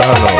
ভালো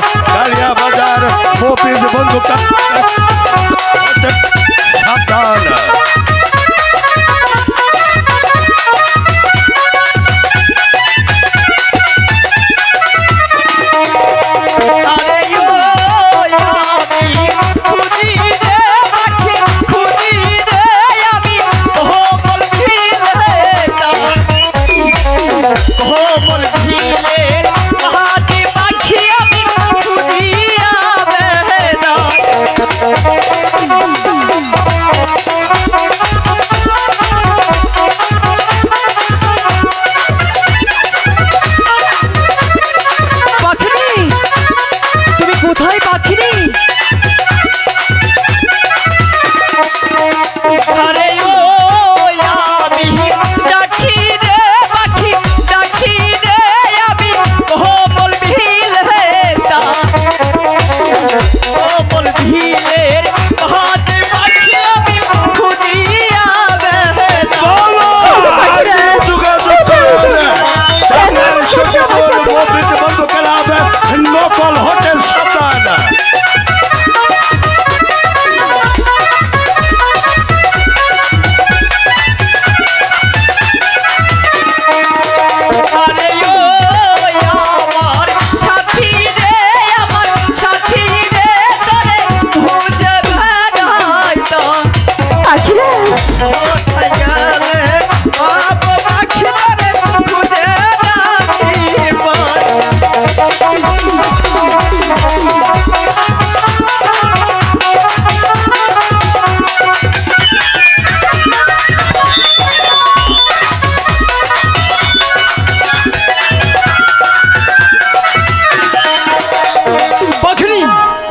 অফিস বন্ধ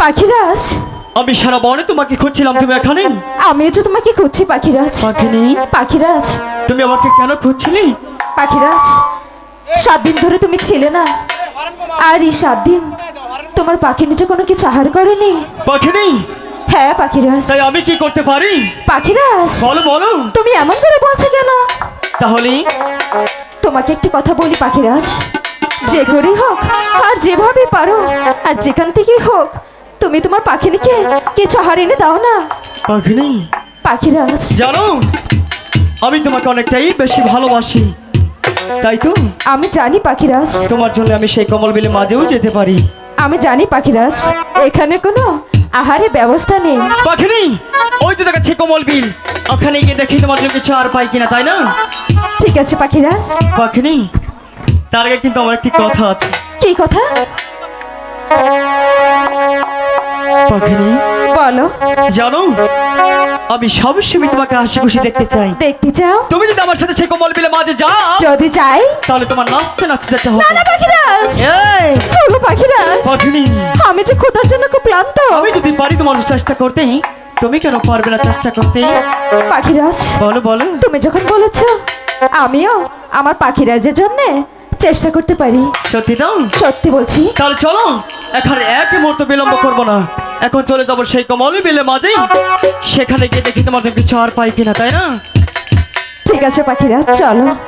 পাখিরাজ। আমি সারা বনে তোমাকে খুঁজছিলাম তুমি এখানে? আমিও তো তোমাকে খুঁজছি পাখিরাজ। পাখিনি? পাখিরাজ। তুমি আমাকে কেন খুঁজছিলে? পাখিরাজ সাত দিন ধরে তুমি ছিলে না। আর এই সাত দিন তোমার পাখি নিচে কোনো কিছু আহার করেনি? পাখিনি? হ্যাঁ পাখিরাজ। তাই আমি কি করতে পারি? পাখিরাজ বলো বলো। তুমি এমন করে বলছো কেন? তাহলে? তোমাকে একটি কথা বলি পাখিরাজ। যে করেই হোক আর যেভাবে পারো আর যেখান থেকেই হোক তুমি তোমার পাখিনিকে কিছু আহার এনে দাও না। পাখিনি? পাখিরাজ জানো আমি তোমাকে অনেকটাই বেশি ভালোবাসি। তাই তো? আমি জানি পাখিরাজ তোমার জন্য আমি সেই কমল বিলে মাঝেও যেতে পারি। আমি জানি পাখিরাজ এখানে কোনো আহারের ব্যবস্থা নেই। পাখিনি ওই তো দেখাচ্ছে কমল বিল। ওখানে গিয়ে দেখি তোমার জন্য কিছু আর পাই কিনা তাই না? ঠিক আছে পাখিরাজ পাখিনি তার আগে কিন্তু আমার একটি কথা আছে। কি কথা? পাখিনি? বলো। জানো আমি সবসময় তোমাকে হাসি খুশি দেখতে চাই। দেখতে চাও? তুমি যদি আমার সাথে সেই কমল বিলে মাঝে যাও যদি চাই? তাহলে তোমার নাচতে নাচতে যেতে হবে। না না পাখিরাজ! এই! পাখিরাজ! পাখিনি। আমি যে খোদার জন্য খুব ক্লান্ত। আমি যদি পারি তোমার চেষ্টা করতে তুমি কেন পারবে না চেষ্টা করতে? পাখিরাজ বলো বলো। তুমি যখন বলেছ আমিও আমার পাখিরাজের জন্য চেষ্টা করতে পারি। সত্যি তো? সত্যি বলছি। তাহলে চলো এখানে এক মুহূর্ত বিলম্ব করব না। এখন চলে যাব সেই কমল বিলে মাঝে সেখানে গিয়ে দেখি তোমাদের কিছু আর পাই কিনা, তাই না? ঠিক আছে পাখিরা, চলো।